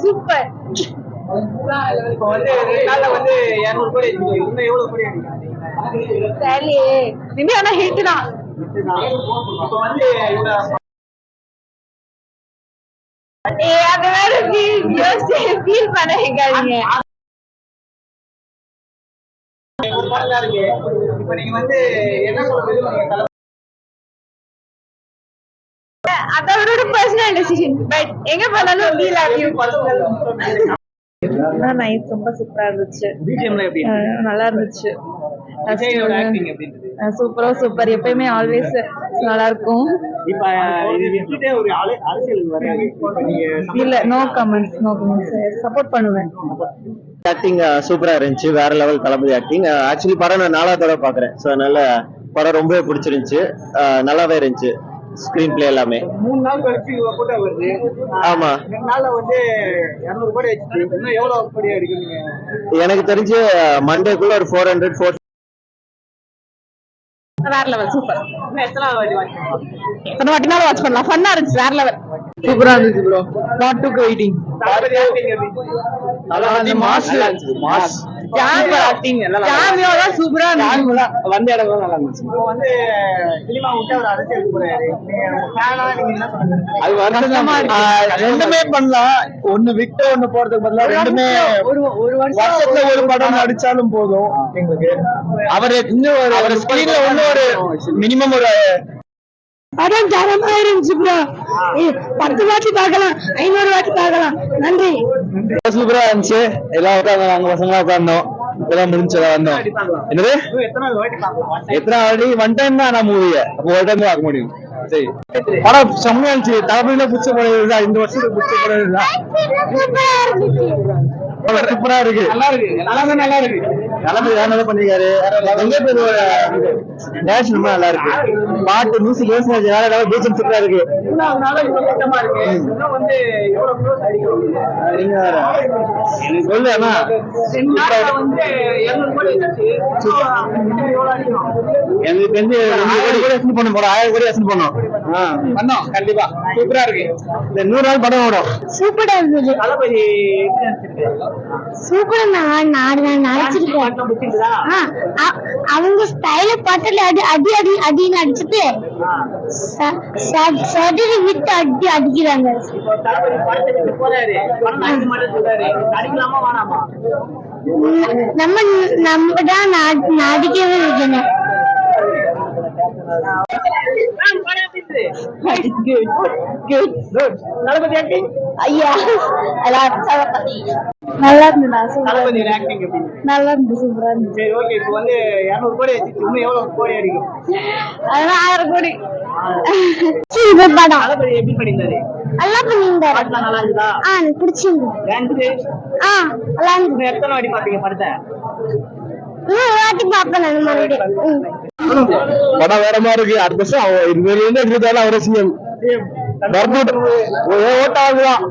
Super இப்போ வந்து ரெண்டு நாள்ல வந்து இருநூறு கோடி இன்னும் எவ்வளவு கோடி தெரியலையே ஆனா ஹிட் தான். இப்போ வந்து ஏ அது வேற ஃபீல் யோசிச்சு ஃபீல் பண்ண வைக்காதீங்க இப்போ நீங்க வந்து என்ன சொல்ல அது அவரோட பர்சனல் டெசிஷன் பட் எங்க போனாலும் love you. நைஸ் ரொம்ப சூப்பரா இருந்துச்சு. நல்லா இருந்துச்சு. சூப்பரா சூப்பர் எப்பயுமே ஆல்வேஸ் நல்லா இருக்கும். இப்ப இது விட்டுட்டே ஒரு அலை- அரசியலுக்கு வராது. இப்ப நீங்க இல்ல no comments no comments support பண்ணுவேன். ஆக்டிங் சூப்பரா இருந்துச்சு. வேற லெவல் தளபதி ஆக்டிங் ஆக்சுவலி படம் நான் நாலாவது தடவை பாக்குறேன். ஸோ அதனால படம் ரொம்பவே பிடிச்சிருந்துச்சு. நல்லாவே இருந்துச்சு. ஸ்கிரீன் பிளே எல்லாமே. மூணு நாள் கழிச்சு இவ்வளவு கூட்டம் வருது. ஆமா. ரெண்டு நாள்ல வந்து இருநூறு கோடி அடிச்சு இன்னும் எவ்வளவு கோடி அடிக்கும் நீங்க? எனக்கு தெரிஞ்சு மண்டேக்குள்ள ஒரு ஃபோர் ஹண்ட்ரட் ஃபோர் வேற லெவல் சூப்பர் எத்தனை வாட்டி வாட்ச் எத்தனை வாட்டினாலும் வாட்ச் பண்ணலாம். ஃபன்னா இருந்துச்சு வேற லெவல் சூப்பரா இருந்துச்சு bro not to waiting mass mass. சூப்பரா வந்த இடம் நல்லா இருந்துச்சு. இப்போ வந்து சினிமா விட்டு அவர் அரசியலுக்கு போறாரு நீங்க ஃபேனா நீங்க என்ன சொல்லுங்க அது ரெண்டுமே பண்ணலாம். ஒண்ணு விட்டு ஒண்ணு போறதுக்கு பதிலா ரெண்டுமே ஒரு ஒரு வருஷத்துல ஒரு படம் நடிச்சாலும் போதும். எங்களுக்கு அவர் இன்னும் ஒரு அவர் ஸ்கிரீன்ல ஒரு மினிமம் ஒரு படம் தரமா இருந்துச்சு ப்ரோ பத்து வாட்டி பார்க்கலாம் ஐநூறு வாட்டி பார்க்கலாம். நன்றி. சூப்பரா இருந்துச்சு. எல்லாம் உட்காந்து நாங்க பசங்க உட்காந்தோம் இப்பதான் முடிஞ்சதா வந்தோம். என்னது? எத்தனை வாட்டி ஒன் டைம் தான் நான் மூவிய அப்போ ஒரு டைம் பார்க்க முடியும். சரி. படம் செம்மையா இருந்துச்சு. தளபதியில பிடிச்ச படம் இந்த வருஷத்துக்கு பிடிச்ச படம் சூப்பரா இருக்கு. நல்லா இருக்கு. எல்லாமே நல்லா இருக்கு. பண்ணிருக்காரு? எங்க பேர் டேஷ் ரொம்ப நல்லா இருக்கு. பாட்டு மியூசிக் யோசனை பீச்சம் சூப்பரா இருக்கு. சொல்லு அண்ணா. ரெண்டு கோடி எனக்கு தெரிஞ்சு ஆயிரம் கோடி எஸ்ட் பண்ண போறோம் ஆயிரம் கோடி எஸ்ட் பண்ணோம் பண்ணோம் கண்டிப்பா. சூப்பரா இருக்கு. இந்த நூறு நாள் படம் ஓடும். சூப்பரா இருந்தது. தளபதி சூப்பரா நான் நான் அ- அவங்க ஸ்டைல பாட்டுல அடி அடி அடி அடின்னு அடிச்சுட்டு சதுரி விட்டு அடி அடிக்கிறாங்க. நம்ம நம்ம தான் நடிக்கவே வைக்கணும் படம் எப்படி இருந்தது? தளபதி acting? ஐயா எல்லாரும் தளபதி நல்லா இருந்ததா தளபதி acting எப்படி? இருந்தது? நல்லா இருந்து சூப்பரா இருந்துச்சு சரி ஓகே இப்போ வந்து இருநூறு கோடி இன்னும் எவ்வளவு கோடி அடிக்கும்? அதெல்லாம் ஆயிரம் கோடி. இது படம். தளபதி எப்படி பண்ணியிருந்தாரு? நல்லா பண்ணியிருந்தாரு பாட்டுலாம் நல்லா இருந்ததா? ஆ எனக்கு பிடிச்சிருந்தது. டான்ஸ்? ஆ நல்லா இருந்தது. இன்னும் எத்தனை வாட்டி பாத்தீங்க படத்தை? இன்னும் வாட்டி நான் மறுபடியும். படம் வேற மாதிரி இருக்கு. அடுத்த வருஷம் இதுல இருந்து எடுத்தாலும் அவரே சிஎம். ஓட்டாகுதான்